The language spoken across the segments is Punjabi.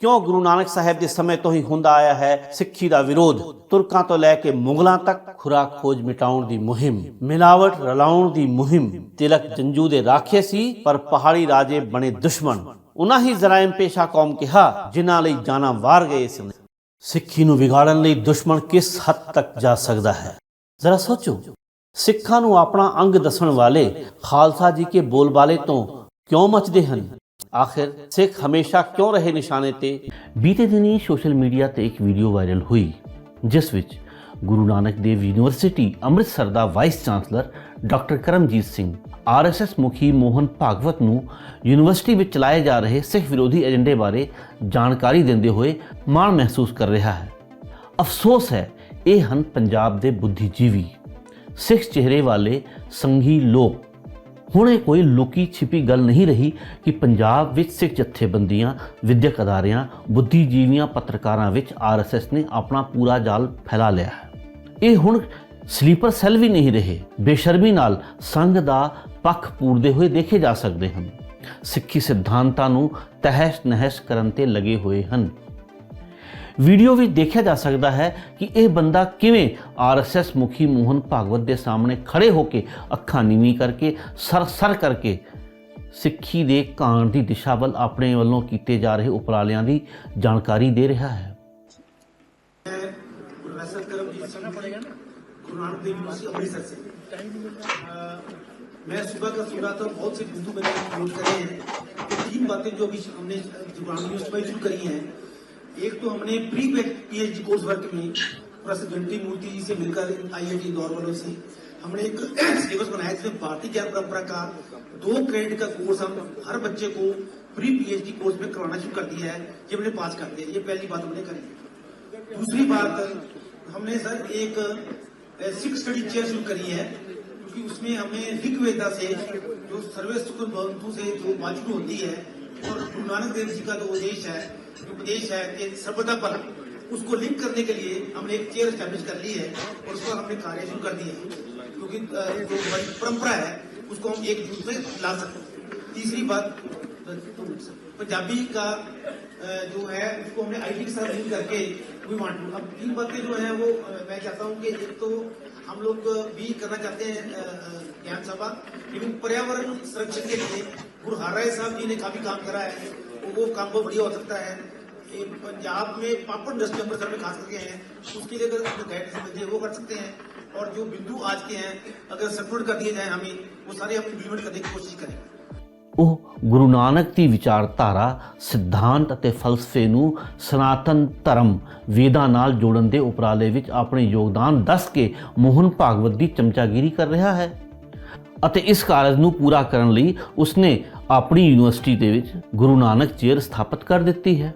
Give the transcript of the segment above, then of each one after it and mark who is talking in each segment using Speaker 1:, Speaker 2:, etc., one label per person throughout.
Speaker 1: ਕਿਉਂ ਗੁਰੂ ਨਾਨਕ ਸਾਹਿਬ ਦੇ ਸਮੇਂ ਤੋਂ ਹੀ ਹੁੰਦਾ ਆਇਆ ਹੈ ਸਿੱਖੀ ਦਾ ਵਿਰੋਧ? ਤੁਰਕਾਂ ਤੋਂ ਲੈ ਕੇ ਮੁਗਲਾਂ ਤੱਕ ਖੁਰਾ ਖੋਜ ਮਿਟਾਉਣ ਦੀ ਮੁਹਿੰਮ, ਮਿਲਾਵਟ ਰਲਾਉਣ ਦੀ ਮੁਹਿੰਮ। ਤਿਲਕ ਜੰਜੂ ਦੇ ਰਾਖੇ ਸੀ, ਪਰ ਪਹਾੜੀ ਰਾਜੇ ਬਣੇ ਦੁਸ਼ਮਣ। ਉਹਨਾਂ ਹੀ ਜ਼ਰਾਇਮ ਪੇਸ਼ਾ ਕੌਮ ਕਿਹਾ, ਜਿਨ੍ਹਾਂ ਲਈ ਜਾਨਾਂ ਵਾਰ ਗਏ ਸਨ ਸਿੱਖੀ ਨੂੰ ਵਿਗਾੜਨ ਲਈ ਦੁਸ਼ਮਣ ਕਿਸ ਹੱਦ ਤੱਕ ਜਾ ਸਕਦਾ ਹੈ? ਜ਼ਰਾ ਸੋਚੋ। ਸਿੱਖਾਂ ਨੂੰ ਆਪਣਾ ਅੰਗ ਦੱਸਣ ਵਾਲੇ ਖਾਲਸਾ ਜੀ ਕੇ ਬੋਲਬਾਲੇ ਤੋਂ ਕਿਉਂ ਮਚਦੇ ਹਨ? ਆਖਿਰ ਸਿੱਖ ਹਮੇਸ਼ਾ ਕਿਉਂ ਰਹੇ ਨਿਸ਼ਾਨੇ ਤੇ ਬੀਤੇ ਦਿਨੀ ਸੋਸ਼ਲ ਮੀਡੀਆ ਤੇ ਇੱਕ ਵੀਡੀਓ ਵਾਇਰਲ ਹੋਈ ਜਿਸ ਵਿੱਚ ਗੁਰੂ ਨਾਨਕ ਦੇਵ ਯੂਨੀਵਰਸਿਟੀ ਅੰਮ੍ਰਿਤਸਰ ਦਾ vice chancellor doctor Karamjit Singh RSS ਮੁਖੀ ਮੋਹਨ ਭਾਗਵਤ ਨੂੰ ਯੂਨੀਵਰਸਿਟੀ ਵਿੱਚ ਚਲਾਏ ਜਾ ਰਹੇ ਸਿੱਖ ਵਿਰੋਧੀ ਏਜੰਡੇ ਬਾਰੇ ਜਾਣਕਾਰੀ ਦਿੰਦੇ ਹੋਏ ਮਾਣ ਮਹਿਸੂਸ ਕਰ ਰਿਹਾ ਹੈ ਅਫਸੋਸ ਹੈ ਇਹ ਹਨ ਪੰਜਾਬ ਦੇ ਬੁੱਧੀਜੀਵੀ ਸਿੱਖ ਚਿਹਰੇ ਵਾਲੇ ਸੰਘੀ ਲੋਕ ਹੁਣ ਇਹ ਕੋਈ ਲੁਕੀ ਛਿਪੀ ਗੱਲ ਨਹੀਂ ਰਹੀ ਕਿ ਪੰਜਾਬ ਵਿੱਚ ਸਿੱਖ ਜਥੇਬੰਦੀਆਂ, ਵਿਦਿਅਕ ਅਦਾਰਿਆਂ, ਬੁੱਧੀਜੀਵੀਆਂ ਪੱਤਰਕਾਰਾਂ ਵਿੱਚ ਆਰਐਸਐਸ ਨੇ ਆਪਣਾ ਪੂਰਾ ਜਾਲ ਫੈਲਾ ਲਿਆ ਹੈ। ਇਹ ਹੁਣ ਸਲੀਪਰ ਸੈੱਲ ਵੀ ਨਹੀਂ ਰਹੇ, ਬੇਸ਼ਰਮੀ ਨਾਲ ਸੰਘ ਦਾ ਪੱਖ ਪੂਰਦੇ ਹੋਏ ਦੇਖੇ ਜਾ ਸਕਦੇ ਹਨ। ਸਿੱਖੀ ਸਿਧਾਂਤਾਂ ਨੂੰ ਤਹਿਸ ਨਹਿਸ ਕਰਨ ਤੇ ਲੱਗੇ ਹੋਏ ਹਨ। ਵੀਡੀਓ ਵਿੱਚ ਦੇਖਿਆ ਜਾ ਸਕਦਾ ਹੈ ਕਿ ਇਹ ਬੰਦਾ ਕਿਵੇਂ ਆਰਐਸਐਸ ਮੁਖੀ ਮੋਹਨ ਭਾਗਵਤ ਦੇ ਸਾਹਮਣੇ ਖੜੇ ਹੋ ਕੇ ਅੱਖਾਂ ਨੀਵੀਂ ਕਰਕੇ ਸਰ ਸਰ ਕਰਕੇ ਸਿੱਖੀ ਦੇ ਕਾਂਡ ਦੀ ਦਿਸ਼ਾ ਵੱਲ ਆਪਣੇ ਵੱਲੋਂ ਕੀਤੇ ਜਾ ਰਹੇ ਉਪਰਾਲਿਆਂ ਦੀ ਜਾਣਕਾਰੀ ਦੇ ਰਿਹਾ ਹੈ
Speaker 2: प्रोफेसर करमजीत सिंह गुरु नानक देव यूनिवर्सिटी अमृतसर से अ, मैं सुबह का सुन रहा था बहुत से बिंदु मैंने नोट करे हैं तो तीन बातें जो अभी हमने गुरु नानक यूनिवर्सिटी में शुरू करी हैं एक तो हमने प्री पीएचडी कोर्स वर्क में प्रोफेसर घंटी मूर्ति जी से मिलकर आईआईटी इंदौर वालों से हमने एक सिलेबस बनाया जिसमें भारतीय ज्ञान परंपरा का दो क्रेडिट का कोर्स हम हर बच्चे को प्री पीएचडी कोर्स में करवाना शुरू कर दिया है। ये हमने पास कर दिया। ये पहली बात हमने करी। दूसरी बात, हमने सर एक सिक्स स्टडी चेयर शुरू करी है, क्योंकि उसमें हमें ऋग्वेदा से, जो सर्वे सुख से जो वाचन होती है और गुरु नानक देव जी का जो उपदेश है जो उपदेश है, कि सर्वदा पर। उसको लिंक करने के लिए हमने एक चेयर स्टैब्लिश कर ली है और उसको हमने कार्य शुरू कर दिए हैं। क्योंकि जो हमारी परंपरा है, उसको हम एक में ला सकते तीसरी बात पंजाबी का जो है, उसको हमने आईटी के साथ लिंक करके वी वांट टू अब तीन बातें जो है, वो मैं चाहता हूँ कि एक तो हम लोग भी करना चाहते हैं ज्ञान सभा, लेकिन पर्यावरण संरक्षण के लिए गुरु हरराय साहब जी ने काफ़ी काम करा है। वो वो काम बहुत बढ़िया हो सकता है ये पंजाब में पापड़ इंडस्ट्री अमृतसर में खास करके हैं उसके लिए अगर गाइडेंस मिल जाए वो कर सकते हैं और जो बिंदु आज के हैं अगर सर्कुलेट कर दिए जाए हमें वो सारे हम इम्प्लीमेंट करने की कोशिश करें
Speaker 1: ਉਹ ਗੁਰੂ ਨਾਨਕ ਦੀ ਵਿਚਾਰਧਾਰਾ ਸਿਧਾਂਤ ਅਤੇ ਫਲਸਫੇ ਨੂੰ ਸਨਾਤਨ ਧਰਮ ਵੇਦਾਂ ਨਾਲ ਜੋੜਨ ਦੇ ਉਪਰਾਲੇ ਵਿੱਚ ਆਪਣੇ ਯੋਗਦਾਨ ਦੱਸ ਕੇ ਮੋਹਨ ਭਾਗਵਤ ਦੀ ਚਮਚਾਗਿਰੀ ਕਰ ਰਿਹਾ ਹੈ ਅਤੇ ਇਸ ਕਾਰਜ ਨੂੰ ਪੂਰਾ ਕਰਨ ਲਈ ਉਸਨੇ ਆਪਣੀ ਯੂਨੀਵਰਸਿਟੀ ਦੇ ਵਿੱਚ ਗੁਰੂ ਨਾਨਕ ਚੇਅਰ ਸਥਾਪਿਤ ਕਰ ਦਿੱਤੀ ਹੈ।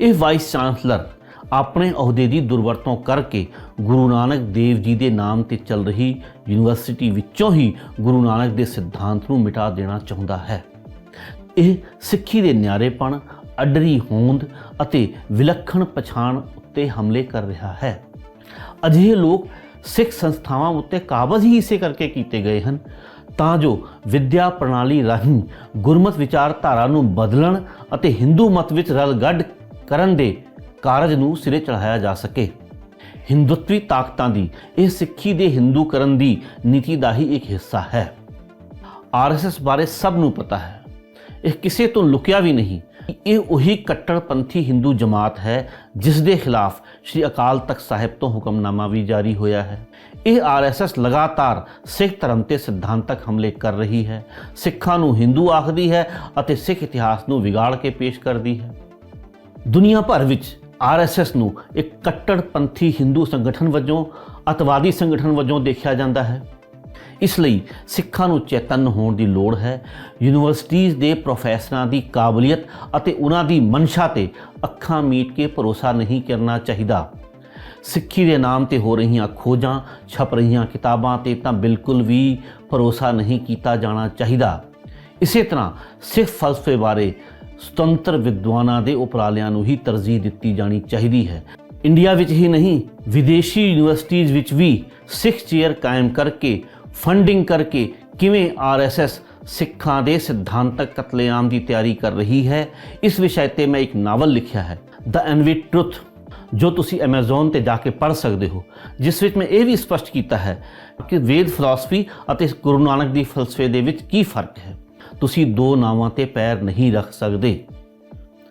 Speaker 1: ਇਹ ਵਾਈਸ ਚਾਂਸਲਰ ਆਪਣੇ ਅਹੁਦੇ ਦੀ ਦੁਰਵਰਤੋਂ ਕਰਕੇ ਗੁਰੂ ਨਾਨਕ ਦੇਵ ਜੀ ਦੇ ਨਾਮ ਤੇ ਚੱਲ ਰਹੀ ਯੂਨੀਵਰਸਿਟੀ ਵਿੱਚੋਂ ਹੀ ਗੁਰੂ ਨਾਨਕ ਦੇ ਸਿਧਾਂਤ ਨੂੰ ਮਿਟਾ ਦੇਣਾ ਚਾਹੁੰਦਾ ਹੈ। ਇਹ ਸਿੱਖੀ ਦੇ ਨਿਆਰੇਪਣ, ਅਡਰੀ ਹੋਂਦ ਅਤੇ ਵਿਲੱਖਣ ਪਛਾਣ ਉੱਤੇ ਹਮਲੇ ਕਰ ਰਿਹਾ ਹੈ। ਅਜਿਹੇ ਲੋਕ ਸਿੱਖ ਸੰਸਥਾਵਾਂ ਉੱਤੇ ਕਾਬਜ਼ ਹੀ ਇਸੇ ਕਰਕੇ ਕੀਤੇ ਗਏ ਹਨ ਤਾਂ ਜੋ ਵਿਦਿਆ ਪ੍ਰਣਾਲੀ ਰਾਹੀਂ ਗੁਰਮਤ ਵਿਚਾਰਧਾਰਾ ਨੂੰ ਬਦਲਣ ਅਤੇ ਹਿੰਦੂ ਮਤ ਵਿੱਚ ਰਲਗੱਡ ਕਰਨ ਦੇ ਕਾਰਜ ਨੂੰ ਸਿਰੇ ਚੜਾਇਆ ਜਾ ਸਕੇ। ਹਿੰਦੂਤਵੀ ਤਾਕਤਾਂ ਦੀ ਇਹ ਸਿੱਖੀ ਦੇ ਹਿੰਦੂਕਰਨ ਦੀ ਨੀਤੀ ਦਾ ਹੀ ਇੱਕ ਹਿੱਸਾ ਹੈ। ਆਰਐਸਐਸ ਬਾਰੇ ਸਭ ਨੂੰ ਪਤਾ ਹੈ। ਇਹ ਕਿਸੇ ਤੋਂ ਲੁਕਿਆ ਵੀ ਨਹੀਂ। ਇਹ ਉਹੀ ਕੱਟੜਪੰਥੀ ਹਿੰਦੂ ਜਮਾਤ ਹੈ ਜਿਸ ਦੇ ਖਿਲਾਫ ਸ੍ਰੀ ਅਕਾਲ ਤਖਤ ਸਾਹਿਬ ਤੋਂ ਹੁਕਮਨਾਮਾ ਵੀ ਜਾਰੀ ਹੋਇਆ ਹੈ। ਇਹ ਆਰਐਸਐਸ ਲਗਾਤਾਰ ਸਿੱਖ ਧਰਮ ਤੇ ਸਿਧਾਂਤਕ ਹਮਲੇ ਕਰ ਰਹੀ ਹੈ। ਸਿੱਖਾਂ ਨੂੰ ਹਿੰਦੂ ਆਖਦੀ ਹੈ ਅਤੇ ਸਿੱਖ ਇਤਿਹਾਸ ਨੂੰ ਵਿਗਾੜ ਕੇ ਪੇਸ਼ ਕਰਦੀ ਹੈ। ਦੁਨੀਆ ਭਰ ਵਿੱਚ ਆਰਐਸਐਸ ਨੂੰ ਇੱਕ ਕੱਟੜਪੰਥੀ ਹਿੰਦੂ ਸੰਗਠਨ ਵਜੋਂ, ਅਤਵਾਦੀ ਸੰਗਠਨ ਵਜੋਂ ਦੇਖਿਆ ਜਾਂਦਾ ਹੈ। ਇਸ ਲਈ ਸਿੱਖਾਂ ਨੂੰ ਚੇਤਨ ਹੋਣ ਦੀ ਲੋੜ ਹੈ। ਯੂਨੀਵਰਸਿਟੀਆਂ ਦੇ ਪ੍ਰੋਫੈਸਰਾਂ ਦੀ ਕਾਬਲੀਅਤ ਅਤੇ ਉਹਨਾਂ ਦੀ ਮਨਸ਼ਾ ਤੇ ਅੱਖਾਂ ਮੀਟ ਕੇ ਭਰੋਸਾ ਨਹੀਂ ਕਰਨਾ ਚਾਹੀਦਾ। ਸਿੱਖੀ ਦੇ ਨਾਮ ਤੇ ਹੋ ਰਹੀਆਂ ਖੋਜਾਂ, ਛਪ ਰਹੀਆਂ ਕਿਤਾਬਾਂ ਤੇ ਤਾਂ ਬਿਲਕੁਲ ਵੀ ਭਰੋਸਾ ਨਹੀਂ ਕੀਤਾ ਜਾਣਾ ਚਾਹੀਦਾ। ਇਸੇ ਤਰ੍ਹਾਂ ਸਿੱਖ ਫਲਸਫੇ ਬਾਰੇ ਸੁਤੰਤਰ ਵਿਦਵਾਨਾਂ ਦੇ ਉਪਰਾਲਿਆਂ ਨੂੰ ਹੀ ਤਰਜੀਹ ਦਿੱਤੀ ਜਾਣੀ ਚਾਹੀਦੀ ਹੈ। ਇੰਡੀਆ ਵਿੱਚ ਹੀ ਨਹੀਂ, ਵਿਦੇਸ਼ੀ ਯੂਨੀਵਰਸਿਟੀਆਂ ਵਿੱਚ ਵੀ ਸਿੱਖ ਚੇਅਰ ਕਾਇਮ ਕਰਕੇ, ਫੰਡਿੰਗ ਕਰਕੇ ਕਿਵੇਂ ਆਰਐਸਐਸ ਸਿੱਖਾਂ ਦੇ ਸਿਧਾਂਤਕ ਕਤਲੇਆਮ ਦੀ ਤਿਆਰੀ ਕਰ ਰਹੀ ਹੈ, ਇਸ ਵਿਸ਼ੇ ਤੇ ਮੈਂ ਇੱਕ ਨਾਵਲ ਲਿਖਿਆ ਹੈ, ਦ ਐਨਵੀ ਟਰੁੱਥ ਜੋ ਤੁਸੀਂ Amazon ਤੇ ਜਾ ਕੇ ਪੜ੍ਹ ਸਕਦੇ ਹੋ, ਜਿਸ ਵਿੱਚ ਮੈਂ ਇਹ ਵੀ ਸਪਸ਼ਟ ਕੀਤਾ ਹੈ ਕਿ ਵੇਦ ਫਿਲਾਸਫੀ ਅਤੇ ਗੁਰੂ ਨਾਨਕ ਦੀ ਫਲਸਫੇ ਦੇ ਵਿੱਚ ਕੀ ਫ਼ਰਕ ਹੈ। ਤੁਸੀਂ ਦੋ ਨਾਵਾਂ ਤੇ ਪੈਰ ਨਹੀਂ ਰੱਖ ਸਕਦੇ।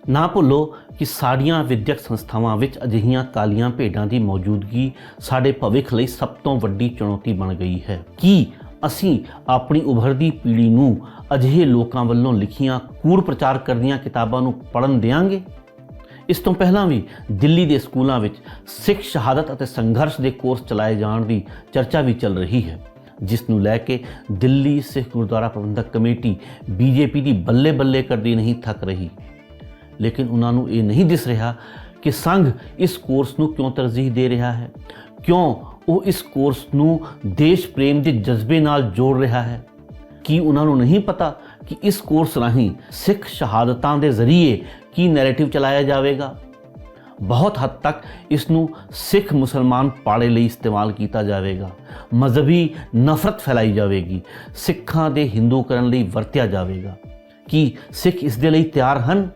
Speaker 1: ਨਾ ਭੁੱਲੋ ਕਿ ਸਾਡੀਆਂ ਵਿਦਿਅਕ ਸੰਸਥਾਵਾਂ ਵਿੱਚ ਅਜਿਹੀਆਂ ਕਾਲੀਆਂ ਭੇਡਾਂ ਦੀ ਮੌਜੂਦਗੀ ਸਾਡੇ ਭਵਿੱਖ ਲਈ ਸਭ ਤੋਂ ਵੱਡੀ ਚੁਣੌਤੀ ਬਣ ਗਈ ਹੈ। ਕੀ ਅਸੀਂ ਆਪਣੀ ਉਭਰਦੀ ਪੀੜ੍ਹੀ ਨੂੰ ਅਜਿਹੇ ਲੋਕਾਂ ਵੱਲੋਂ ਲਿਖੀਆਂ ਕੂੜ ਪ੍ਰਚਾਰ ਕਰਦੀਆਂ ਕਿਤਾਬਾਂ ਨੂੰ ਪੜ੍ਹਨ ਦੇਵਾਂਗੇ ਇਸ ਤੋਂ ਪਹਿਲਾਂ ਵੀ ਦਿੱਲੀ ਦੇ ਸਕੂਲਾਂ ਵਿੱਚ ਸਿੱਖ ਸ਼ਹਾਦਤ ਅਤੇ ਸੰਘਰਸ਼ ਦੇ ਕੋਰਸ ਚਲਾਏ ਜਾਣ ਦੀ ਚਰਚਾ ਵੀ ਚੱਲ ਰਹੀ ਹੈ, ਜਿਸ ਨੂੰ ਲੈ ਕੇ ਦਿੱਲੀ ਸਿੱਖ ਗੁਰਦੁਆਰਾ ਪ੍ਰਬੰਧਕ ਕਮੇਟੀ ਬੀਜੇਪੀ ਦੀ ਬੱਲੇ ਬੱਲੇ ਕਰਦੀ ਨਹੀਂ ਥੱਕ ਰਹੀ। ਲੇਕਿਨ ਉਹਨਾਂ ਨੂੰ ਇਹ ਨਹੀਂ ਦਿਸ ਰਿਹਾ ਕਿ ਸੰਘ ਇਸ ਕੋਰਸ ਨੂੰ ਕਿਉਂ ਤਰਜੀਹ ਦੇ ਰਿਹਾ ਹੈ, ਕਿਉਂ ਉਹ ਇਸ ਕੋਰਸ ਨੂੰ ਦੇਸ਼ ਪ੍ਰੇਮ ਦੇ ਜਜ਼ਬੇ ਨਾਲ ਜੋੜ ਰਿਹਾ ਹੈ। ਕੀ ਉਹਨਾਂ ਨੂੰ ਨਹੀਂ ਪਤਾ ਕਿ ਇਸ ਕੋਰਸ ਰਾਹੀਂ ਸਿੱਖ ਸ਼ਹਾਦਤਾਂ ਦੇ ਜ਼ਰੀਏ ਕੀ ਨੈਰੇਟਿਵ ਚਲਾਇਆ ਜਾਵੇਗਾ? ਬਹੁਤ ਹੱਦ ਤੱਕ ਇਸ ਨੂੰ ਸਿੱਖ ਮੁਸਲਮਾਨ ਪਾੜੇ ਲਈ ਇਸਤੇਮਾਲ ਕੀਤਾ ਜਾਵੇਗਾ। ਮਜ਼ਹਬੀ ਨਫ਼ਰਤ ਫੈਲਾਈ ਜਾਵੇਗੀ। ਸਿੱਖਾਂ ਦੇ ਹਿੰਦੂ ਕਰਨ ਲਈ ਵਰਤਿਆ ਜਾਵੇਗਾ। ਕੀ ਸਿੱਖ ਇਸ ਦੇ ਲਈ ਤਿਆਰ ਹਨ?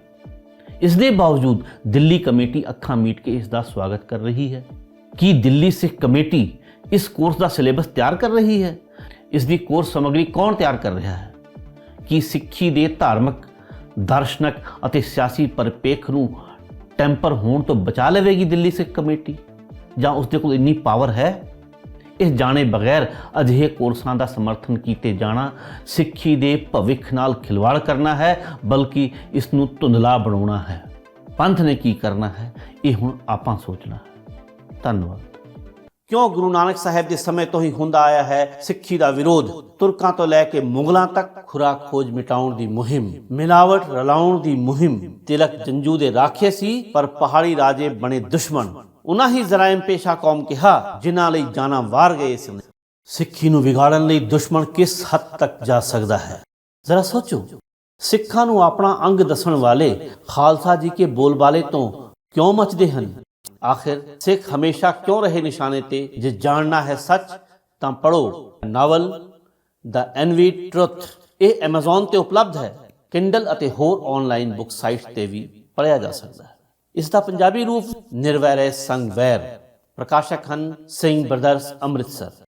Speaker 1: ਇਸ ਦੇ ਬਾਵਜੂਦ ਦਿੱਲੀ ਕਮੇਟੀ ਅੱਖਾਂ ਮੀਟ ਕੇ ਇਸ ਦਾ ਸਵਾਗਤ ਕਰ ਰਹੀ ਹੈ। ਕੀ ਦਿੱਲੀ ਸਿੱਖ ਕਮੇਟੀ ਇਸ ਕੋਰਸ ਦਾ ਸਿਲੇਬਸ ਤਿਆਰ ਕਰ ਰਹੀ ਹੈ? ਇਸ ਦੀ ਕੋਰਸ ਸਮੱਗਰੀ ਕੌਣ ਤਿਆਰ ਕਰ ਰਿਹਾ ਹੈ? ਕੀ ਸਿੱਖੀ ਦੇ ਧਾਰਮਿਕ ਦਰਸ਼ਨਕ ਅਤੇ ਸਿਆਸੀ ਪਰਿਪੇਖ ਨੂੰ ਟੈਂਪਰ ਹੋਣ ਤੋਂ ਬਚਾ ਲਵੇਗੀ ਦਿੱਲੀ ਸਿੱਖ ਕਮੇਟੀ? ਜਾਂ ਉਸ ਦੇ ਕੋਲ ਇੰਨੀ ਪਾਵਰ ਹੈ? ਇਸ ਜਾਣੇ ਬਗੈਰ ਅਜਿਹੇ ਕੋਰਸਾਂ ਦਾ ਸਮਰਥਨ ਕੀਤੇ ਜਾਣਾ ਸਿੱਖੀ ਦੇ ਭਵਿੱਖ ਨਾਲ ਖਿਲਵਾੜ ਕਰਨਾ ਹੈ, ਬਲਕਿ ਇਸ ਨੂੰ ਧੁੰਦਲਾ ਬਣਾਉਣਾ ਹੈ। ਪੰਥ ਨੇ ਕੀ ਕਰਨਾ ਹੈ, ਇਹ ਹੁਣ ਆਪਾਂ ਸੋਚਣਾ ਹੈ। ਧੰਨਵਾਦ। ਕਿਉਂ ਗੁਰੂ ਨਾਨਕ ਸਾਹਿਬ ਦੇ ਸਮੇਂ ਤੋਂ ਹੀ ਹੁੰਦਾ ਆਇਆ ਹੈ ਸਿੱਖੀ ਦਾ ਵਿਰੋਧ? ਤੁਰਕਾਂ ਤੋਂ ਲੈ ਕੇ ਮੁਗਲਾਂ ਤੱਕ ਖੁਰਾ ਖੋਜ ਮਿਟਾਉਣ ਦੀ ਮੁਹਿੰਮ, ਮਿਲਾਵਟ ਰਲਾਉਣ ਦੀ ਮੁਹਿੰਮ, ਤਿਲਕ ਜੰਜੂ ਦੇ ਰਾਖੇ ਸੀ, ਪਰ ਪਹਾੜੀ ਰਾਜੇ ਬਣੇ ਦੁਸ਼ਮਣ। ਉਹਨਾਂ ਹੀ ਜ਼ਰਾਇਮ ਪੇਸ਼ਾ ਕੌਮ ਕਿਹਾ, ਜਿਨ੍ਹਾਂ ਲਈ ਜਾਨਾਂ ਵਾਰ ਗਏ ਸਨ ਸਿੱਖੀ ਨੂੰ ਵਿਗਾੜਨ ਲਈ ਦੁਸ਼ਮਣ ਕਿਸ ਹੱਦ ਤੱਕ ਜਾ ਸਕਦਾ ਹੈ? ਜ਼ਰਾ ਸੋਚੋ। ਸਿੱਖਾਂ ਨੂੰ ਆਪਣਾ ਅੰਗ ਦੱਸਣ ਵਾਲੇ ਖਾਲਸਾ ਜੀ ਕੇ ਬੋਲਬਾਲੇ ਤੋਂ ਕਿਉਂ ਮਚਦੇ ਹਨ? ਆਖਿਰ ਸਿੱਖ ਹਮੇਸ਼ਾ ਕਿਉਂ ਰਹੇ ਨਿਸ਼ਾਨੇ ਤੇ ਜੇ ਜਾਣਨਾ ਹੈ ਸੱਚ ਤਾਂ ਪੜੋ ਨਾਵਲ ਦ ਐਨਵੀ ਟਰੁੱਥ ਇਹ Amazon ਤੇ ਉਪਲਬਧ ਹੈ Kindle ਅਤੇ ਹੋਰ ਆਨਲਾਈਨ ਬੁੱਕ ਸਾਈਟਸ ਤੇ ਵੀ ਪੜ੍ਹਿਆ ਜਾ ਸਕਦਾ ਹੈ ਇਸ ਦਾ ਪੰਜਾਬੀ ਰੂਪ ਨਿਰਵੈਰ ਸੰਗਵੈਰ ਪ੍ਰਕਾਸ਼ਕ ਹਨ ਸਿੰਘ ਬ੍ਰਦਰਸ ਅੰਮ੍ਰਿਤਸਰ